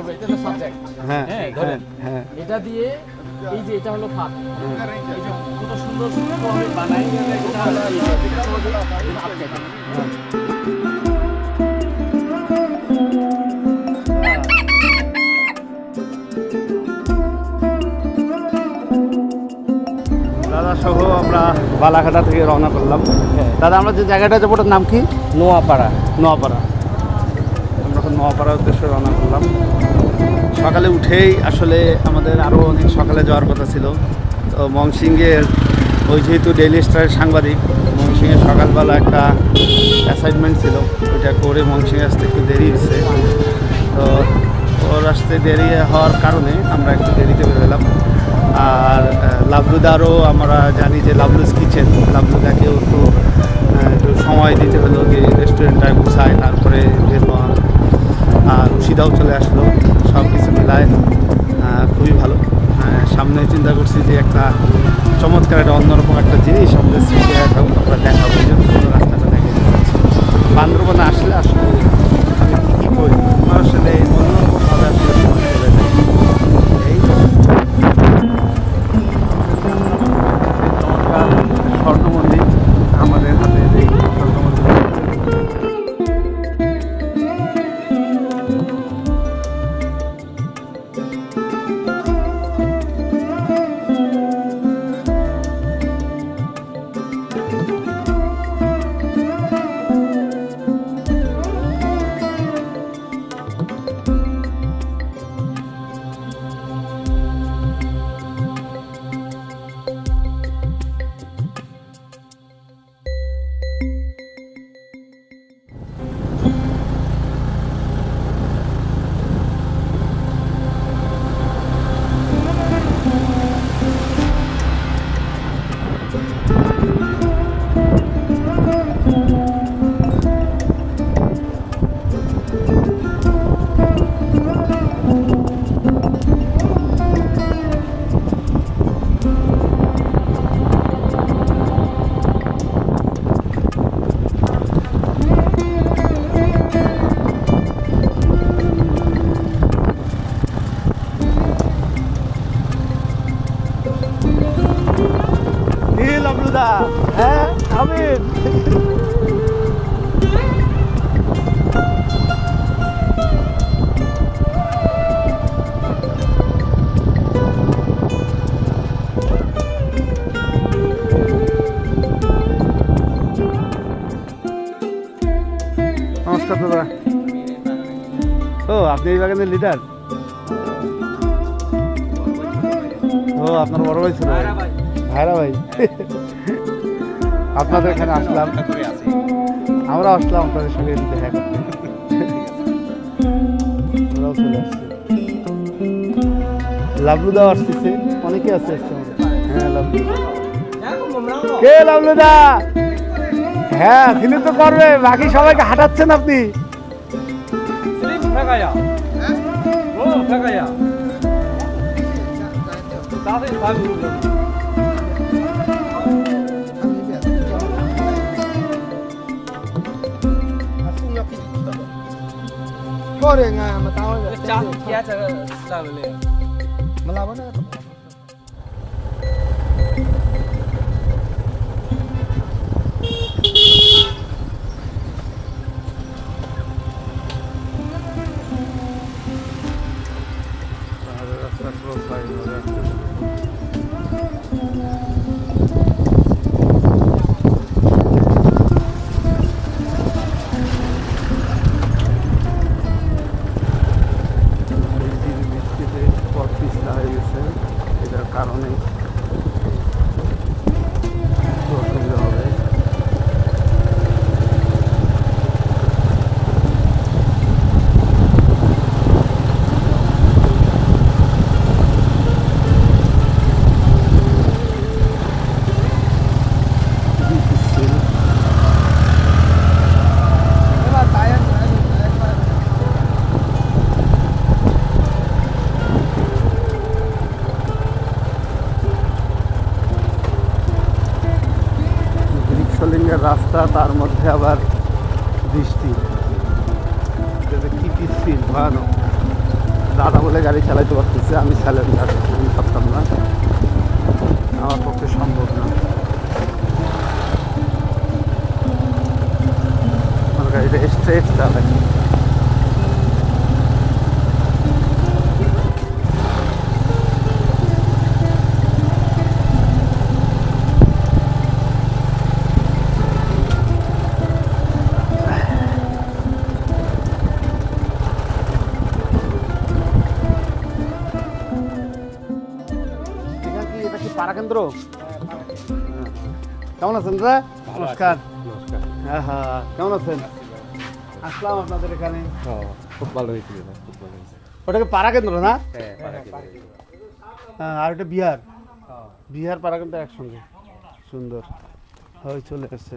করবে এটা সাবজেক্ট হ্যাঁ হ্যাঁ হ্যাঁ ধরেন হ্যাঁ। এটা দিয়ে এই যে এটা হলো ফাঁক। কত সুন্দর সুন্দর বানাই। দাদা সহ আমরা বালাঘাটা থেকে রওনা করলাম। দাদা আমরা যে জায়গাটা যাব ওটার নাম কি? নোয়াপাড়া। নোয়াপাড়া। নোয়াপাড়ার উদ্দেশ্যে রওনা করলাম। সকালে উঠেই আসলে আমাদের আরও অনেক সকালে যাওয়ার কথা ছিল। তো মংসিংয়ের, ওই যেহেতু ডেইলি স্টারের সাংবাদিক, মংসিংয়ে সকালবেলা একটা অ্যাসাইনমেন্ট ছিল। ওইটা করে মংসিংয়ে আসতে একটু দেরি হয়েছে। তো ওর আসতে দেরি হওয়ার কারণে আমরা একটু দেরিতে বেরোলাম আর লাবলুদারও আমরা জানি যে লাবলুস কিচেন, লাবলুদাকেও একটু একটু সময় দিতে হলো যে রেস্টুরেন্টটা গুছায়, তারপরে বের রশিদাও চলে আসলো। সব কিছু মিলায় খুবই ভালো। সামনে চিন্তা করছি যে একটা চমৎকার একটা অন্যরকম একটা জিনিস আমাদের সৃষ্টি এখন আমরা দেখাবো। এই জন্য রাস্তাটা দেখে বান্দরবনে আসলে আসলে আমি কী করি? আসলে আপনি এই বাগানের লিডার ও আপনার বড় ভাই ছিল। ভাইরা ভাই। আপনাদের এখানে আসলাম। আমরা আসলাম আপনাদের সঙ্গে দেখা করতে। আমরাও চলে আসছি। লাবলুদা আসতেছে। অনেকে আছে হ্যাঁ লাবলু কে লাবলুদা হ্যাঁ তিনি তো করবে। বাকি সবাইকে হাঁটাচ্ছেন আপনি। ဖက်ကရဟမ်ဟိုဖက်ကရသားသိသားဘူးလို့ဟုတ်တယ်ငါမတောင်းရဘူးကြားကြားချက်စားလို့လေ Takılsaydı. মধ্যে আবার বৃষ্টি। কি কি পিচ্ছিল ভয়ানক দাদা বলে গাড়ি চালাইতে পারতেছে, আমি স্যালেন্ডার আমি পারতাম না। আমার পক্ষে সম্ভব না। আমার গাড়িটা স্ট্রেট চালায়। কেন্দ্র কেমন আছেন রে নমস্কার। হ্যাঁ হ্যাঁ কেমন আছেন? আসলাম আপনাদের এখানে। খুব ভালো হয়েছিল খুব ভালো হয়েছে ওটা কি পাড়া কেন্দ্র না? হ্যাঁ আর ওটা বিহার। বিহার পাড়া কেন্দ্র একসঙ্গে। সুন্দর। হয় চলে এসছে।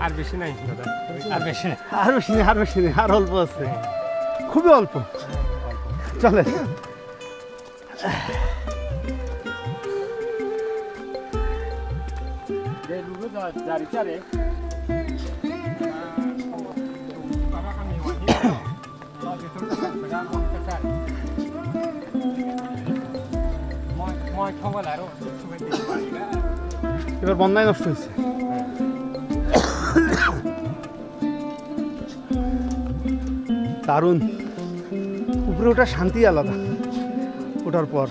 আর বেশি নাই দাদা। আর বেশি নাই। আর বেশি নেই আর বেশি নেই আর অল্প আছে। খুবই অল্প। চলে মই থব আৰু। এবার বন্যায় নষ্ট হয়েছে। দারুণ। উপরে ওটা শান্তি আলাদা ওটার পর।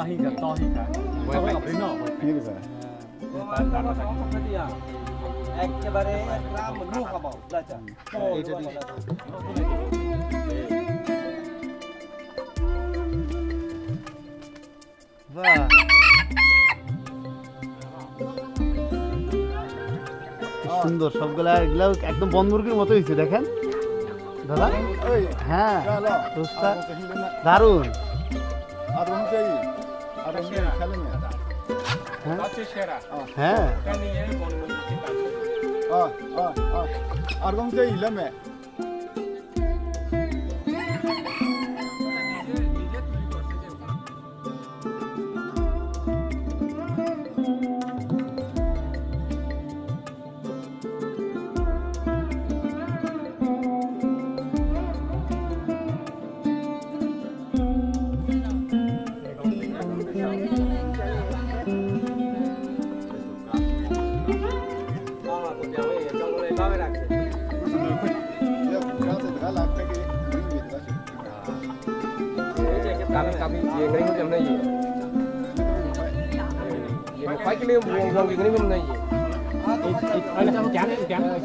তগাহিকা তহিকা তবে আপনি না একেবারে রাম নু খাবাও লাচা এইটা দিয়ে বাহ সুন্দর সবগুলা এগুলা একদম বনমুরগির মতো হয়েছে দেখেন দাদা হ্যাঁ দারুণ হ্যাঁ। আর এর বনমুরগি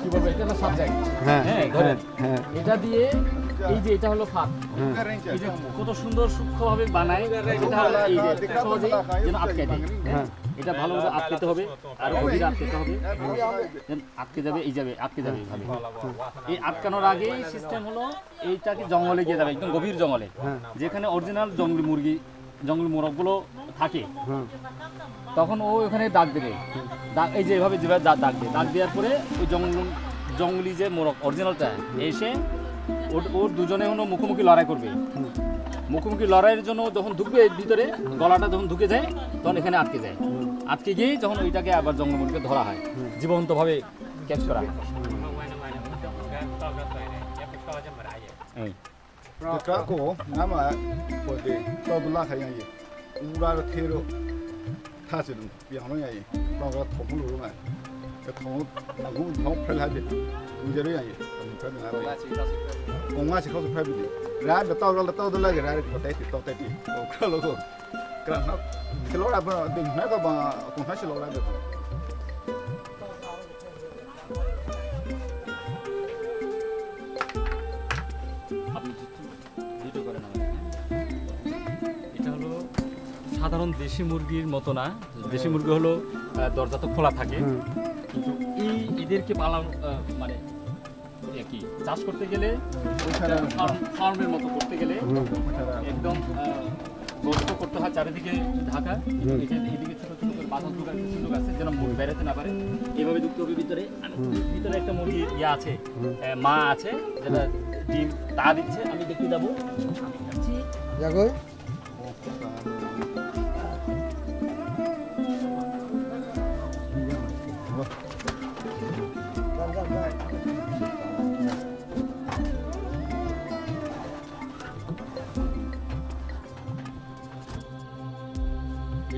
কি বলব এটা সাবজেক্ট হ্যাঁ হ্যাঁ, হ্যাঁ এটা দিয়ে এই যে এটা হলো এই যে কত সুন্দর সূক্ষ্মভাবে বানায় এটা এই যে সহজেই যেন আটকে দেয় হ্যাঁ। এটা ভালোভাবে আটকেতে হবে আর গভীর আটকেতে হবে। যেন আটকে যাবে এই যাবে আটকে যাবে এইভাবে এই আটকানোর আগেই সিস্টেম হলো এইটাকে জঙ্গলে গিয়ে যাবে একদম গভীর জঙ্গলে। যেখানে অরিজিনাল জঙ্গলি মুরগি জঙ্গলি মোরগগুলো থাকে। তখন ও ওখানে দাগ দেবে। দাগ এই যে এভাবে যেভাবে দাগ দেয়। দাগ দেওয়ার পরে ওই জঙ্গল জঙ্গলি যে মোরগ অরিজিনালটা এসে ওর ওর দুজনে হলো মুখোমুখি লড়াই করবে। মুখোমুখি লড়াইয়ের জন্য যখন ঢুকবে ভিতরে, গলাটা যখন ঢুকে যায়, তখন এখানে আটকে যায়। আটকে গিয়ে যখন ওইটাকে আবার জঙ্গল মুরগিকে ধরা হয়। জীবন্তভাবে ক্যাচ করা হয়। এই। cái cổ 사실은 미안한 게 나가 돈을 오르면 돈을 나고 돈 팔아야지 문제를 해야지 돈 팔면 안 돼. 공화시 가서 팔면 돼. 라도 떠올라 떠올라 그래 라도 떠대기 떠대기 어 그러고 그럼 나 킬로라 봐 내가 봐 공화시 로라 봐 সাধারণ দেশি মুরগির মতো না। দেশি মুরগি হলো দরজা তো খোলা থাকে। কিন্তু এই এদেরকে পালন মানে কি চাষ করতে গেলে ফার্ম ফার্মের মতো করতে গেলে একদম গর্ত করতে হয় চারিদিকে ঢাকা। এদিকে ছোট ছোট করে বাধা ঢোকার সুযোগ আছে যেন মুরগি বেরোতে না পারে। এভাবে ঢুকতে হবে ভিতরে। ভিতরে একটা মুরগি ইয়ে আছে মা আছে যেটা ডিম তা দিচ্ছে আমি দেখতে যাব। আমি যাচ্ছি।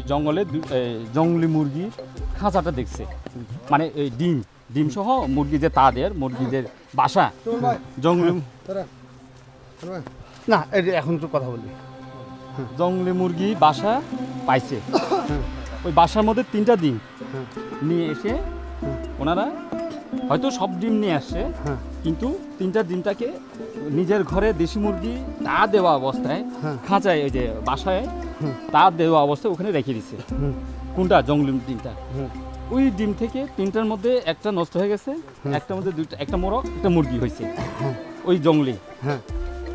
জঙ্গলে জঙ্গলি মুরগির খাঁচাটা দেখছে। মানে এই ডিম ডিম সহ মুরগি যে তাদের মুরগিদের বাসা জঙ্গলি না এখন তো কথা বলি। জঙ্গলি মুরগি বাসা পাইছে। ওই বাসার মধ্যে তিনটা ডিম নিয়ে এসে ওনারা হয়তো সব ডিম নিয়ে আসছে। কিন্তু তিনটা ডিমটাকে নিজের ঘরে দেশি মুরগি তা দেওয়া অবস্থায় হ্যাঁ। খাঁচায় ওই যে বাসায় তা দেওয়া অবস্থায় ওখানে রেখে দিচ্ছে কোনটা? জঙ্গলি ডিমটা। ওই ডিম থেকে তিনটার মধ্যে একটা নষ্ট হয়ে গেছে একটার মধ্যে দুইটা একটা মোরগ একটা মুরগি হয়েছে। ওই জঙ্গলি। হ্যাঁ।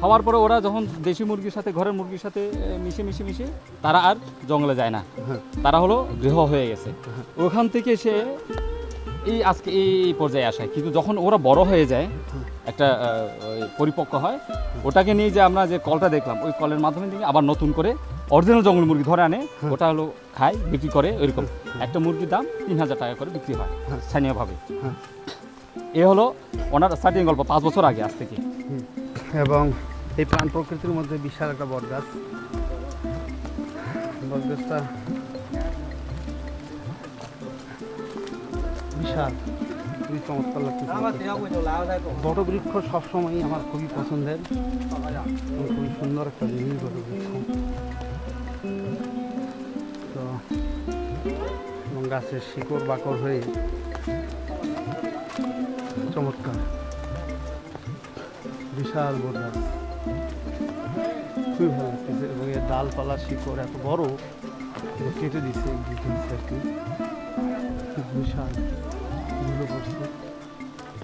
হওয়ার পরে ওরা যখন দেশি মুরগির সাথে ঘরের মুরগির সাথে মিশে মিশে মিশে তারা আর জঙ্গলে যায় না। হ্যাঁ। তারা হলো গৃহ হয়ে গেছে। ওখান থেকে সে এই আজকে এই পর্যায়ে আসে। কিন্তু যখন ওরা বড় হয়ে যায়, একটা পরিপক্ক হয়, ওটাকে নিয়ে যে আমরা যে কলটা দেখলাম, ওই কলের মাধ্যমে দিয়ে আবার নতুন করে অরিজিনাল জঙ্গল মুরগি ধরে আনে, ওটা হলো খায়, বিক্রি করে, ওইরকম। একটা মুরগির দাম তিন হাজার টাকা করে বিক্রি হয়, স্থানীয়ভাবে। এ হলো ওনার স্টার্টিং গল্প, পাঁচ বছর আগে, আজ থেকে। এবং এই প্রাণ প্রকৃতির মধ্যে বিশাল একটা বট গাছ বিশাল। খুবই চমৎকার লাগছে বটবৃক্ষ সবসময়ই আমার খুবই পছন্দের। খুবই সুন্দর একটা জিনিস বটবৃক্ষ। তো এবং গাছের শিকড় বাকড় হয়ে চমৎকার। বিশাল গাছ। খুবই ভালো লাগতেছে। এবং এর ডালপালা শিকড় এত বড় কেটে দিচ্ছে ডিটেলস আর কি। বিশাল।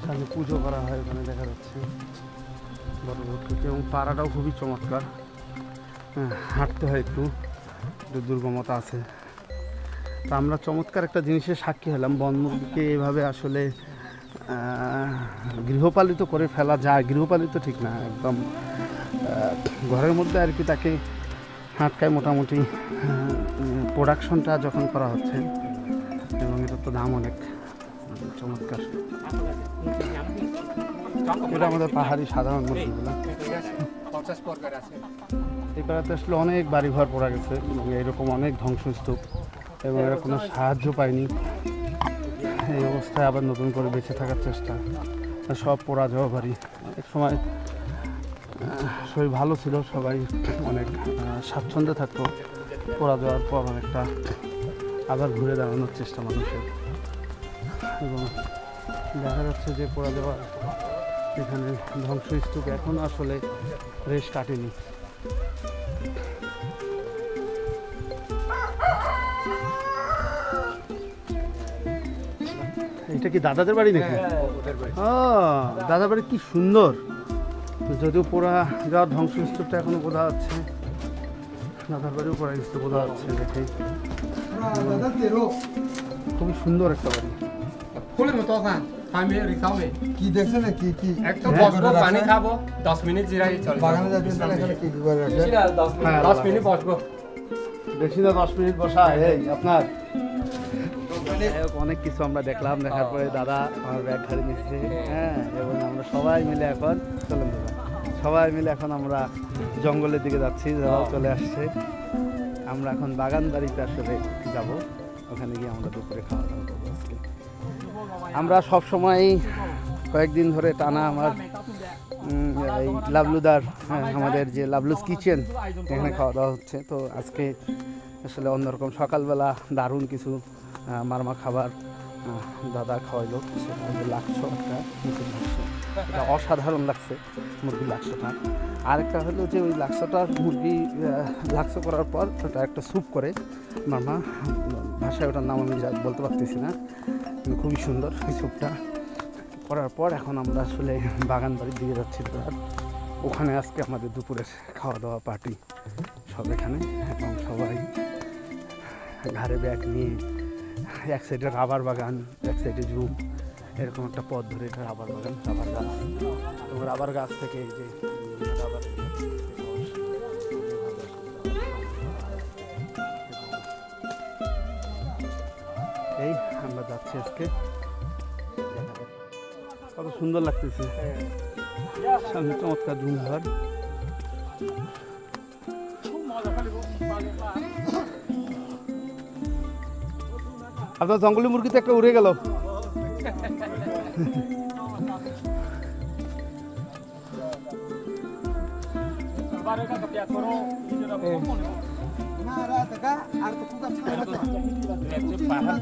সামনে পুজো করা হয় ওখানে দেখা যাচ্ছে বড় বটকে এবং পাড়াটাও খুবই চমৎকার। হ্যাঁ, হাঁটতে হয় একটু একটু দুর্গমতা আছে। তা আমরা চমৎকার একটা জিনিসের সাক্ষী হলাম বনমুরগিকে এভাবে আসলে গৃহপালিত করে ফেলা যায়। গৃহপালিত ঠিক না একদম ঘরের মধ্যে আর কি তাকে হাঁটকায় মোটামুটি প্রোডাকশনটা যখন করা হচ্ছে এবং এটার তো দাম অনেক। চমৎকার। এটা আমাদের পাহাড়ি সাধারণ মুরগিগুলো এই পাড়াতে আসলে অনেক বাড়িঘর পড়া গেছে, এবং এরকম অনেক ধ্বংসস্তূপ, এবং এরা কোনো সাহায্য পায়নি। এই অবস্থায় আবার নতুন করে বেঁচে থাকার চেষ্টা। সব পোড়া যাওয়া বাড়ি। এক সময় শরীর ভালো ছিল, সবাই অনেক স্বাচ্ছন্দ্যে থাকতো। পোড়া যাওয়ার পর অনেকটা আবার ঘুরে দাঁড়ানোর চেষ্টা মানুষের। এবং দেখা যাচ্ছে যে পোড়া যাওয়ার এখানে ধ্বংসস্তূপ এখন আসলে রেশ কাটেনি। এটা কি দাদাদের বাড়ি নাকি? ও দাদার বাড়ি কি সুন্দর। যদিও পোড়া যাওয়ার ধ্বংসস্তূপটা এখনও বোঝা যাচ্ছে। দাদার বাড়িও পোড়া গেছে বোঝা যাচ্ছে দেখে দাদা খুবই সুন্দর একটা বাড়ি। ফুলের মতো আমি রিকামে কি দেখছেন কি কি? একটু হ্যাঁ, বসবো পানি খাব দশ মিনিট জিরাই চলে বাগানে তাহলে এখানে কি কি করে রাখছেন? হ্যাঁ, দশ মিনিট বসবো। বেশি না দশ মিনিট বসা এই আপনার। অনেক কিছু আমরা দেখলাম দেখার পরে দাদা আমার ব্যাগ ঘাড়ি নিচ্ছে হ্যাঁ এবং আমরা সবাই মিলে এখন চলুন দাদা। সবাই মিলে এখন আমরা জঙ্গলের দিকে যাচ্ছি দাদাও চলে আসছে। আমরা এখন বাগান বাড়িতে আসলে যাব। ওখানে গিয়ে আমরা দুপুরে খাওয়া দাওয়া আমরা সব সময় কয়েকদিন ধরে টানা আমার এই লাভলুদার হ্যাঁ, আমাদের যে লাভলুস কিচেন এখানে খাওয়া দাওয়া হচ্ছে। তো আজকে আসলে অন্যরকম সকালবেলা দারুণ কিছু মারমা খাবার দাদা খাওয়াইলো হচ্ছে লাক্স একটা মুরগির মাংস এটা অসাধারণ লাগছে মুরগির লাক্সটা। আরেকটা হলো যে ওই লাক্সটা মুরগি লাক্স করার পর ওটা একটা স্যুপ করে। মামা, ভাষায় ওটার নাম আমি বলতে পারতেছি না। খুবই সুন্দর এই স্যুপটা। করার পর এখন আমরা আসলে বাগান বাড়ির দিকে যাচ্ছি। আর ওখানে আজকে আমাদের দুপুরের খাওয়া দাওয়া পার্টি সব এখানে। এবং সবাই ঘাড়ে ব্যাগ নিয়ে এক সাইডে রাবার বাগান, এক সাইডে জুম। এরকম একটা পথ ধরে এটা রাবার বাগান রাবার গাছ। এবং রাবার গাছ থেকে এই যে রাবার এই আমরা যাচ্ছি আজকে। কত সুন্দর লাগতেছে। সামনে চমৎকার জুম ঘর। আপনার জঙ্গলি মুরগি তো একটা উড়ে গেল।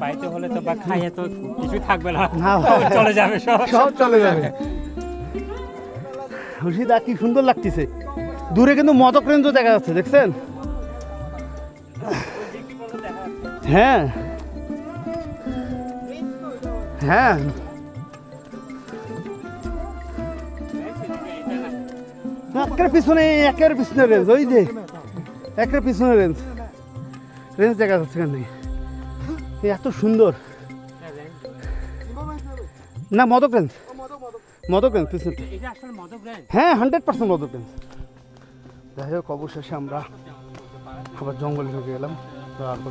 পাইতে হলে তো বা খাইয়ে তো কিছু থাকবে না না চলে যাবে সব সব চলে যাবে। খুশিদা কি সুন্দর লাগতেছে। দূরে কিন্তু মদক রেঞ্জও দেখা যাচ্ছে দেখছেন? হ্যাঁ। হ্যাঁ। একের পিছনে একের পিছনে রেঞ্জ ওই যে। একের পিছনে রেঞ্জ রেঞ্জ দেখা যাচ্ছে কেন এত সুন্দর। না মদক রেঞ্জ মদক রেঞ্জ পিছনে। হ্যাঁ হান্ড্রেড পার্সেন্ট মদক রেঞ্জ যাই হোক অবশেষে আমরা আবার জঙ্গলে ঢুকে গেলাম। তারপর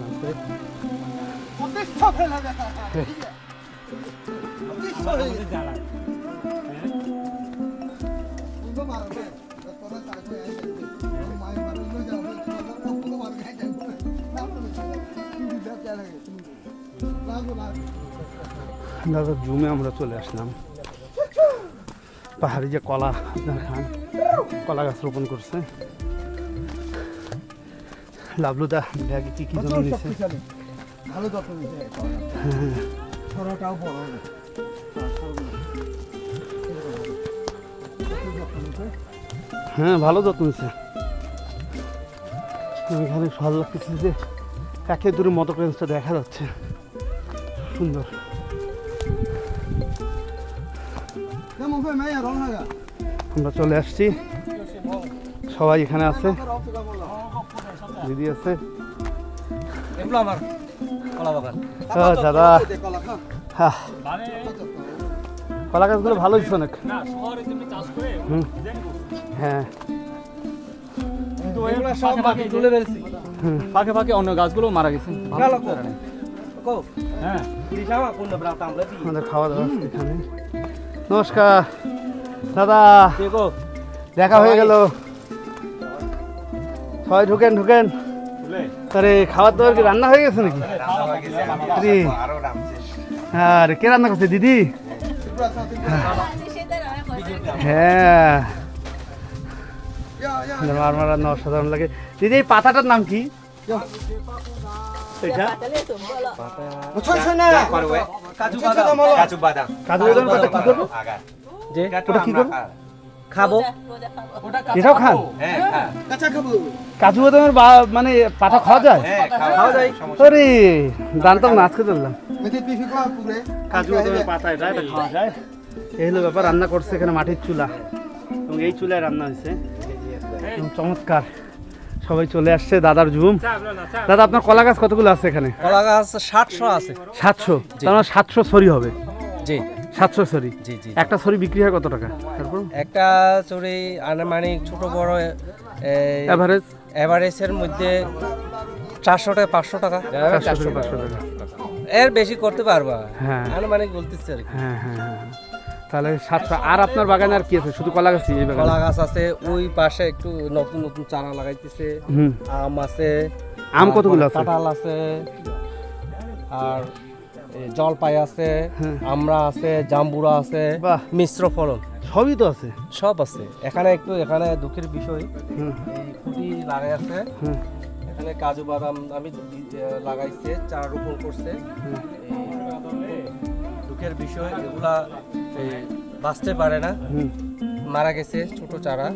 দাদা জুমে আমরা চলে আসলাম। পাহাড়ি যে কলা আপনার খান কলা গাছ রোপণ করছে। লাভলুদা ব্যাগে কি কি জন্য নিছে? ভালো যত্ন নিতে ছড়াটাও বড় হবে। হ্যাঁ ভালো যত্ন নিচ্ছে। এখানে ভালো লাগতেছে যে একে দূরে মদক রেঞ্জটা দেখা যাচ্ছে। সুন্দর। করে আমরা চলে আসছি। সবাই এখানে আছে। দিদি আছে। দাদা। কলা হ্যাঁ কলা গাছগুলো ভালো হচ্ছে অনেক। না শহরে তুমি চাষ করে হুম। ডিজাইন করছ। হ্যাঁ। ফাঁকে ফাঁকে অন্য গাছগুলো মারা গেছে। হ্যাঁ আমাদের খাওয়া দাওয়া এখানে। নমস্কার। দাদা। দেখা হয়ে গেল। সবাই ঢুকেন ঢুকেন। আরে খাবার দাবার কি রান্না হয়ে গেছে নাকি? আরে। আরে কে রান্না করছে দিদি? হ্যাঁ। রান্না অসাধারণ লাগে। দিদি এই পাতাটার নাম কি? এটা কাজু বাদাম। কাজু বাদাম। কাজু বাদাম পাতা কি করব? যে ওটা কি করব? খাব। এটাও খান? হ্যাঁ কাজু বাদামের বা- মানে পাতা খাওয়া যায়? হ্যাঁ খাওয়া যায় আরে জানতাম না আজকে জানলাম পুরে। কাজু বাদামের পাতা এটা এটা খাওয়া যায়। এই হলো ব্যাপার রান্না করছে এখানে মাটির চুলা। এবং এই চুলায় রান্না হয়েছে। চমৎকার। সবাই চলে আসছে দাদার জুম দাদা আপনার কলা গাছ কতগুলো আছে এখানে? কলা গাছ সাতশো আছে। সাতশো? তার মানে সাতশো সরি হবে। জি। সাতশো জি জি একটা ছড়ি বিক্রি হয় কত টাকা? তারপর? একটা চুরি আনুমানিক ছোট বড় এভারেজ এভারেজের মধ্যে চারশো টাকা পাঁচশো টাকা। চারশো পাঁচশো টাকা। এর বেশি করতে পারবা। হ্যাঁ। আনুমানিক বলতেছি আর কি। হ্যাঁ হ্যাঁ হ্যাঁ তাহলে সাতশো আর আপনার বাগানে আর কি আছে? শুধু কলা এই বাগানে? কলা গাছ আছে ওই পাশে একটু নতুন নতুন চারা লাগাইতেছে। আম আছে আম কতগুলো আছে? কাঁঠাল আছে আর জলপাই আছে হ্যাঁ। আমরা আছে জাম্বুরা আছে। মিশ্র ফলন। সবই তো আছে? সব আছে। এখানে একটু এখানে দুঃখের বিষয় এই খুঁটি লাগাই আছে। এখানে কাজু বাদাম আমি লাগাইছে চারা রোপণ করছে। দুঃখের বিষয় এগুলা বাঁচতে পারে না। মারা গেছে ছোট চারা।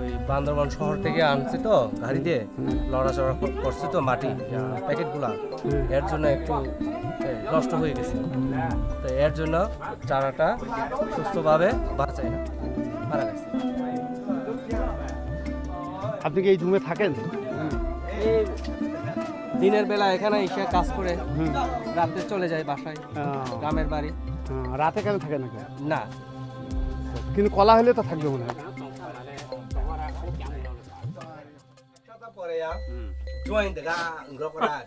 ওই বান্দরবান শহর থেকে আনছে তো গাড়ি দিয়ে। লড়াচড়া করছে তো মাটি প্যাকেটগুলা। এর জন্য একটু নষ্ট হয়ে গেছে। তো এর জন্য চারাটা সুস্থভাবে বাঁচায় না মারা গেছে। আপনি কি এই রুমে থাকেন? এই দিনের বেলা এখানে এসে কাজ করে রাতে চলে যায় বাসায় গ্রামের বাড়ি। রাতে কেন থাকেন নাকি না। কিন্তু কলা হলে তো থাকবে মনে হয়। Join the guy and crocodile.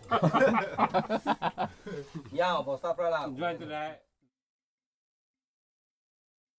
Yeah, but stop right up. Join to.